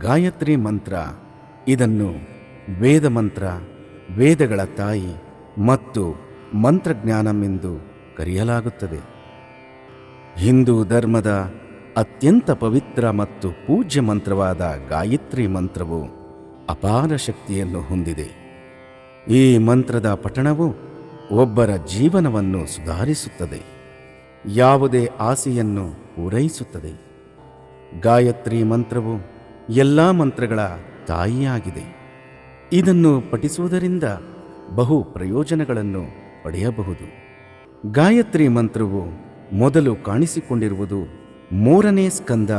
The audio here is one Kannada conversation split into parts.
ಗಾಯತ್ರಿ ಮಂತ್ರ. ಇದನ್ನು ವೇದ ಮಂತ್ರ ವೇದಗಳ ತಾಯಿ ಮತ್ತು ಮಂತ್ರಜ್ಞಾನಮೆಂದು ಕರೆಯಲಾಗುತ್ತದೆ. ಹಿಂದೂ ಧರ್ಮದ ಅತ್ಯಂತ ಪವಿತ್ರ ಮತ್ತು ಪೂಜ್ಯ ಮಂತ್ರವಾದ ಗಾಯತ್ರಿ ಮಂತ್ರವು ಅಪಾರ ಶಕ್ತಿಯನ್ನು ಹೊಂದಿದೆ. ಈ ಮಂತ್ರದ ಪಠಣವು ಒಬ್ಬರ ಜೀವನವನ್ನು ಸುಧಾರಿಸುತ್ತದೆ. ಯಾವುದೇ ಆಸೆಯನ್ನು ಪೂರೈಸುತ್ತದೆ. ಗಾಯತ್ರಿ ಮಂತ್ರವು ಎಲ್ಲ ಮಂತ್ರಗಳ ತಾಯಿಯಾಗಿದೆ. ಇದನ್ನು ಪಠಿಸುವುದರಿಂದ ಬಹು ಪ್ರಯೋಜನಗಳನ್ನು ಪಡೆಯಬಹುದು. ಗಾಯತ್ರಿ ಮಂತ್ರವು ಮೊದಲು ಕಾಣಿಸಿಕೊಂಡಿರುವುದು ಮೂರನೇ ಸ್ಕಂದ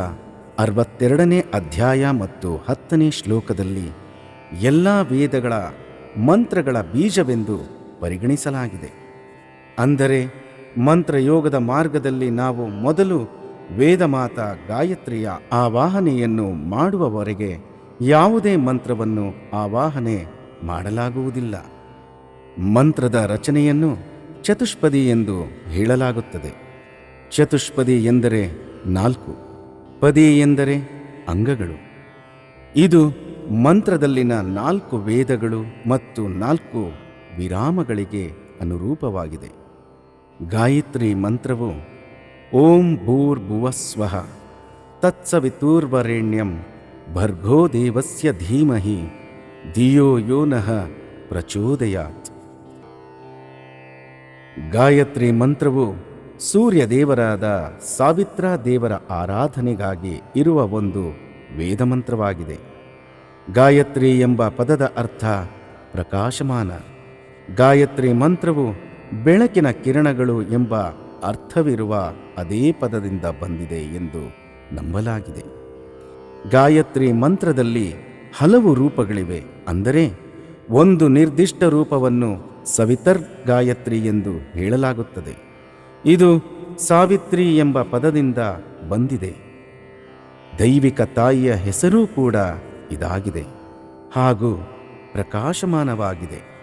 ಅರವತ್ತೆರಡನೇ ಅಧ್ಯಾಯ ಮತ್ತು ಹತ್ತನೇ ಶ್ಲೋಕದಲ್ಲಿ ಎಲ್ಲ ವೇದಗಳ ಮಂತ್ರಗಳ ಬೀಜವೆಂದು ಪರಿಗಣಿಸಲಾಗಿದೆ. ಅಂದರೆ ಮಂತ್ರಯೋಗದ ಮಾರ್ಗದಲ್ಲಿ ನಾವು ಮೊದಲು ವೇದಮಾತ ಗಾಯತ್ರಿಯ ಆವಾಹನೆಯನ್ನು ಮಾಡುವವರೆಗೆ ಯಾವುದೇ ಮಂತ್ರವನ್ನು ಆವಾಹನೆ ಮಾಡಲಾಗುವುದಿಲ್ಲ. ಮಂತ್ರದ ರಚನೆಯನ್ನು ಚತುಷ್ಪದಿ ಎಂದು ಹೇಳಲಾಗುತ್ತದೆ. ಚತುಷ್ಪದಿ ಎಂದರೆ ನಾಲ್ಕು, ಪದಿ ಎಂದರೆ ಅಂಗಗಳು. ಇದು ಮಂತ್ರದಲ್ಲಿನ ನಾಲ್ಕು ವೇದಗಳು ಮತ್ತು ನಾಲ್ಕು ವಿರಾಮಗಳಿಗೆ ಅನುರೂಪವಾಗಿದೆ. ಗಾಯತ್ರಿ ಮಂತ್ರವು ಓಂ ಭೂರ್ಭುವಸ್ವಃ ತತ್ಸವಿತೂರ್ವರೆಣ್ಯಂ ಭರ್ಗೋ ದೇವಸ್ಯ ಧೀಮಹಿ ಧಿಯೋ ಯೋ ನಃ ಪ್ರಚೋದಯಾತ್. ಗಾಯತ್ರಿ ಮಂತ್ರವು ಸೂರ್ಯ ದೇವರಾದ ಸಾವಿತ್ರಾ ದೇವರ ಆರಾಧನೆಗಾಗಿ ಇರುವ ಒಂದು ವೇದ ಮಂತ್ರವಾಗಿದೆ ಗಾಯತ್ರಿ ಎಂಬ ಪದದ ಅರ್ಥ ಪ್ರಕಾಶಮಾನ. ಗಾಯತ್ರಿ ಮಂತ್ರವು ಬೆಳಕಿನ ಕಿರಣಗಳು ಎಂಬ ಅರ್ಥವಿರುವ ಅದೇ ಪದದಿಂದ ಬಂದಿದೆ ಎಂದು ನಂಬಲಾಗಿದೆ. ಗಾಯತ್ರಿ ಮಂತ್ರದಲ್ಲಿ ಹಲವು ರೂಪಗಳಿವೆ. ಅಂದರೆ, ಒಂದು ನಿರ್ದಿಷ್ಟ ರೂಪವನ್ನು ಸವಿತರ್ ಗಾಯತ್ರಿ ಎಂದು ಹೇಳಲಾಗುತ್ತದೆ. ಇದು ಸಾವಿತ್ರಿ ಎಂಬ ಪದದಿಂದ ಬಂದಿದೆ. ದೈವಿಕ ತಾಯಿಯ ಹೆಸರೂ ಕೂಡ ಇದಾಗಿದೆ. ಹಾಗೂ ಪ್ರಕಾಶಮಾನವಾಗಿದೆ.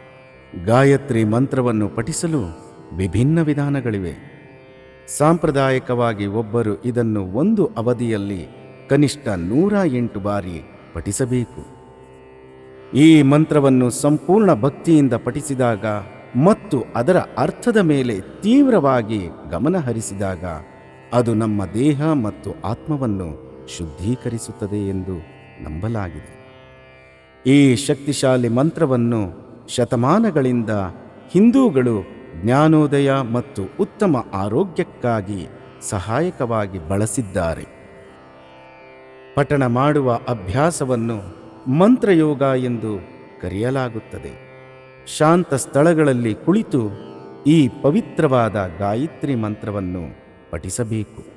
ಗಾಯತ್ರಿ ಮಂತ್ರವನ್ನು ಪಠಿಸಲು ವಿಭಿನ್ನ ವಿಧಾನಗಳಿವೆ. ಸಾಂಪ್ರದಾಯಿಕವಾಗಿ ಒಬ್ಬರು ಇದನ್ನು ಒಂದು ಅವಧಿಯಲ್ಲಿ ಕನಿಷ್ಠ ನೂರ ಎಂಟು ಬಾರಿ ಪಠಿಸಬೇಕು. ಈ ಮಂತ್ರವನ್ನು ಸಂಪೂರ್ಣ ಭಕ್ತಿಯಿಂದ ಪಠಿಸಿದಾಗ ಮತ್ತು ಅದರ ಅರ್ಥದ ಮೇಲೆ ತೀವ್ರವಾಗಿ ಗಮನ ಹರಿಸಿದಾಗ ಅದು ನಮ್ಮ ದೇಹ ಮತ್ತು ಆತ್ಮವನ್ನು ಶುದ್ಧೀಕರಿಸುತ್ತದೆ ಎಂದು ನಂಬಲಾಗಿದೆ. ಈ ಶಕ್ತಿಶಾಲಿ ಮಂತ್ರವನ್ನು ಶತಮಾನಗಳಿಂದ ಹಿಂದೂಗಳು ಜ್ಞಾನೋದಯ ಮತ್ತು ಉತ್ತಮ ಆರೋಗ್ಯಕ್ಕಾಗಿ ಸಹಾಯಕವಾಗಿ ಬಳಸಿದ್ದಾರೆ. ಪಠಣ ಮಾಡುವ ಅಭ್ಯಾಸವನ್ನು ಮಂತ್ರಯೋಗ ಎಂದು ಕರೆಯಲಾಗುತ್ತದೆ. ಶಾಂತ ಸ್ಥಳಗಳಲ್ಲಿ ಕುಳಿತು ಈ ಪವಿತ್ರವಾದ ಗಾಯತ್ರಿ ಮಂತ್ರವನ್ನು ಪಠಿಸಬೇಕು.